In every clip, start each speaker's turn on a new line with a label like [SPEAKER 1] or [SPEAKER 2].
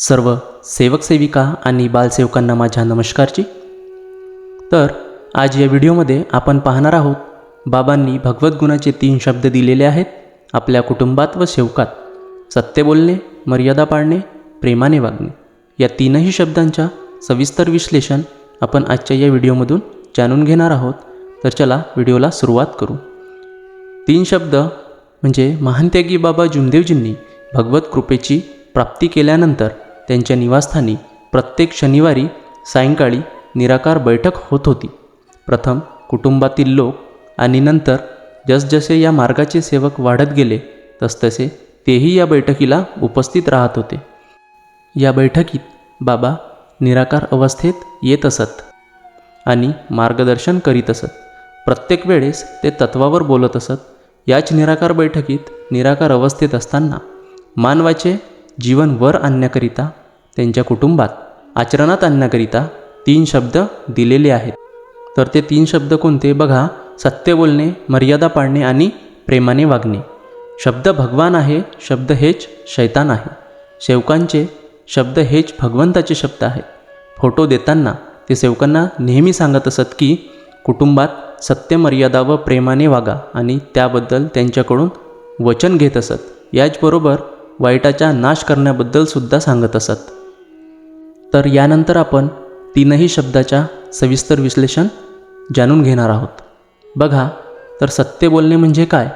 [SPEAKER 1] सर्व सेवक सेविका आणि बालसेवकांना माझ्या नमस्कारची. तर आज या व्हिडिओमध्ये आपण पाहणार आहोत बाबांनी भगवद्गुणाचे तीन शब्द दिलेले आहेत आपल्या कुटुंबात व सेवकात. सत्य बोलणे मर्यादा पाळणे प्रेमाने वागणे. या तीनही शब्दांच्या सविस्तर विश्लेषण आपण आजच्या या व्हिडिओमधून जाणून घेणार आहोत. तर चला व्हिडिओला सुरुवात करू. तीन शब्द म्हणजे महानत्यागी बाबा जुमदेवजींनी भगवत कृपेची प्राप्ती केल्यानंतर त्यांच्या निवासस्थानी प्रत्येक शनिवारी सायंकाळी निराकार बैठक होत होती. प्रथम कुटुंबातील लोक आणि नंतर जसजसे या मार्गाचे सेवक वाढत गेले तसतसे तेही या बैठकीला उपस्थित राहत होते. या बैठकीत बाबा निराकार अवस्थेत येत असत आणि मार्गदर्शन करीत असत. प्रत्येक वेळेस ते तत्वावर बोलत असत. याच निराकार बैठकीत निराकार अवस्थेत असताना मानवाचे जीवन वर आणण्याकरिता त्यांच्या कुटुंबात आचरणात आणण्याकरिता तीन शब्द दिलेले आहेत. तर ते तीन शब्द कोणते? बघा सत्य बोलणे मर्यादा पाळणे आणि प्रेमाने वागणे. शब्द भगवान आहे शब्द हेच शैतान आहे. सेवकांचे शब्द हेच भगवंताचे शब्द आहेत. फोटो देताना ते सेवकांना नेहमी सांगत असत की कुटुंबात सत्य मर्यादा व प्रेमाने वागा आणि त्याबद्दल त्यांच्याकडून वचन घेत असत. याचबरोबर वाईटाचा नाश करण्याबद्दल सुद्धा सांगत असत. तर यानंतर आपण तीनही शब्दाच्या सविस्तर विश्लेषण जाणून घेणार आहोत. बघा तर सत्य बोलणे म्हणजे काय?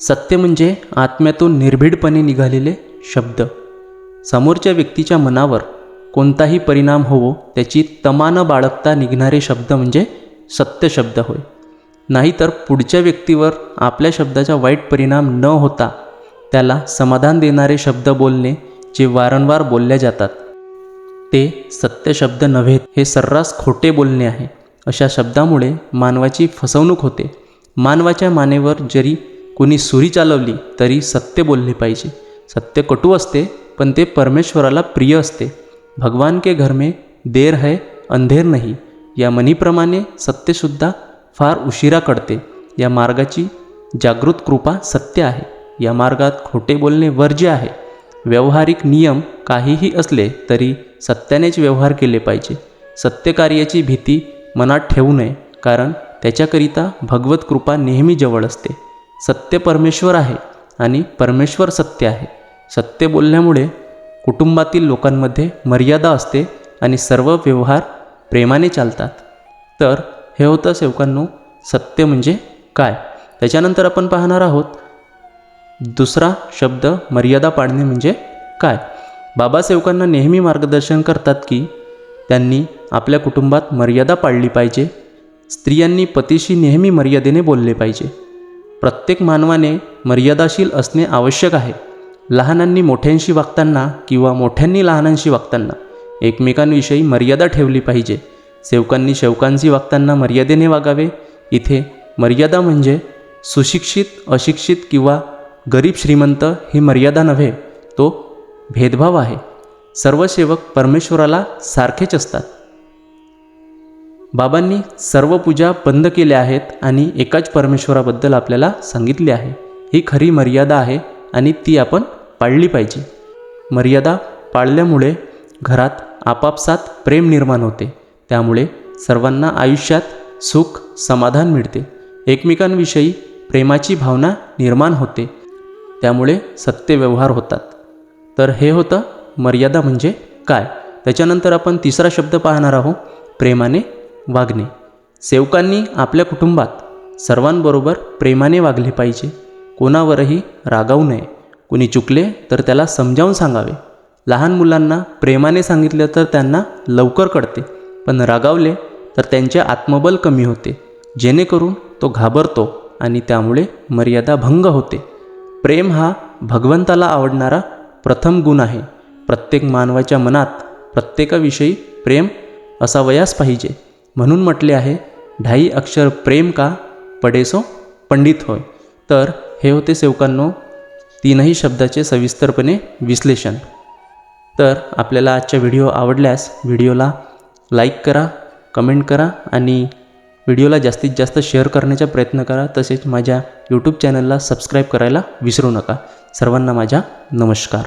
[SPEAKER 1] सत्य म्हणजे आत्म्यातून निर्भीडपणे निघालेले शब्द. समोरच्या व्यक्तीच्या मनावर कोणताही परिणाम होवो त्याची तमा न बाळगता निघणारे शब्द म्हणजे सत्य शब्द होय. नाहीतर पुढच्या व्यक्तीवर आपल्या शब्दाचा वाईट परिणाम न होता त्याला समाधान देणारे शब्द बोलणे जे वारंवार बोलल्या जातात. ते सत्य शब्द नव्हे हे सर्रास खोटे बोलणे आहे. अशा शब्दामुळे मानवाची फसवणूक होते. मानवाच्या मानेवर जरी कोणी सुरी चालवली तरी सत्य बोलले पाहिजे. सत्य कटू असते पण ते परमेश्वराला प्रिय असते. भगवान के घर में देर है अंधेर नाही. या म्हणीप्रमाणे सत्यसुद्धा फार उशिरा कळते. या मार्गाची जागृत कृपा सत्य आहे. या मार्गात खोटे बोलणे वर्ज्य आहे. व्यावहारिक नियम काहीही असले तरी सत्यानेच व्यवहार केले पाहिजे. सत्यकार्याची भीती मनात ठेवू नये कारण त्याच्याकरिता भगवत कृपा नेहमी जवळ असते. सत्य परमेश्वर आहे आणि परमेश्वर सत्य आहे. सत्य बोलल्यामुळे कुटुंबातील लोकांमध्ये मर्यादा असते आणि सर्व व्यवहार प्रेमाने चालतात. तर हे होतं सेवकांनो सत्य म्हणजे काय? त्याच्यानंतर आपण पाहणार आहोत दुसरा शब्द मर्यादा पाळणे म्हणजे काय? बाबासेवकांना नेहमी मार्गदर्शन करतात की त्यांनी आपल्या कुटुंबात मर्यादा पाळली पाहिजे. स्त्रियांनी पतीशी नेहमी मर्यादेने बोलले पाहिजे. प्रत्येक मानवाने मर्यादाशील असणे आवश्यक आहे. लहानांनी मोठ्यांशी वागताना किंवा मोठ्यांनी लहानांशी वागताना एकमेकांविषयी मर्यादा ठेवली पाहिजे. सेवकांनी शेवकांशी वागताना मर्यादेने वागावे. इथे मर्यादा म्हणजे सुशिक्षित अशिक्षित किंवा गरीब श्रीमंत ही मर्यादा नव्हे तो भेदभाव आहे. सर्व सेवक परमेश्वराला सारखेच असतात. बाबांनी सर्व पूजा बंद केल्या आहेत आणि एकाच परमेश्वराबद्दल आपल्याला सांगितले आहे. ही खरी मर्यादा आहे आणि ती आपण पाळली पाहिजे. मर्यादा पाळल्यामुळे घरात आपापसात प्रेम निर्माण होते. त्यामुळे सर्वांना आयुष्यात सुख समाधान मिळते. एकमेकांविषयी प्रेमाची भावना निर्माण होते. त्यामुळे सत्य व्यवहार होतात. तर हे होतं मर्यादा म्हणजे काय? त्याच्यानंतर आपण तिसरा शब्द पाहणार आहोत प्रेमाने वागणे. सेवकांनी आपल्या कुटुंबात सर्वांबरोबर प्रेमाने वागले पाहिजे. कोणावरही रागावू नये. कुणी चुकले तर त्याला समजावून सांगावे. लहान मुलांना प्रेमाने सांगितलं तर त्यांना लवकर कळते. पण रागावले तर त्यांचे आत्मबल कमी होते. जेणेकरून तो घाबरतो आणि त्यामुळे मर्यादा भंग होते. प्रेम हा भगवंताला आवडणारा प्रथम गुण आहे. प्रत्येक मानवाच्या मनात प्रत्येकाविषयी प्रेम असावयास पाहिजे. म्हणून म्हटले आहे ढाई अक्षर प्रेम का? पडेसो पंडित होय. तर हे होते सेवकांनो तीनही शब्दाचे सविस्तरपणे विश्लेषण. तर आपल्याला आजच्या व्हिडिओ आवडल्यास व्हिडिओला लाईक करा कमेंट करा आणि व्हिडिओला जास्तीत जास्त शेअर करण्याचा प्रयत्न करा तसेच माझ्या यूट्यूब चॅनलला सबस्क्राईब करायला विसरू नका. सर्वांना माझा नमस्कार.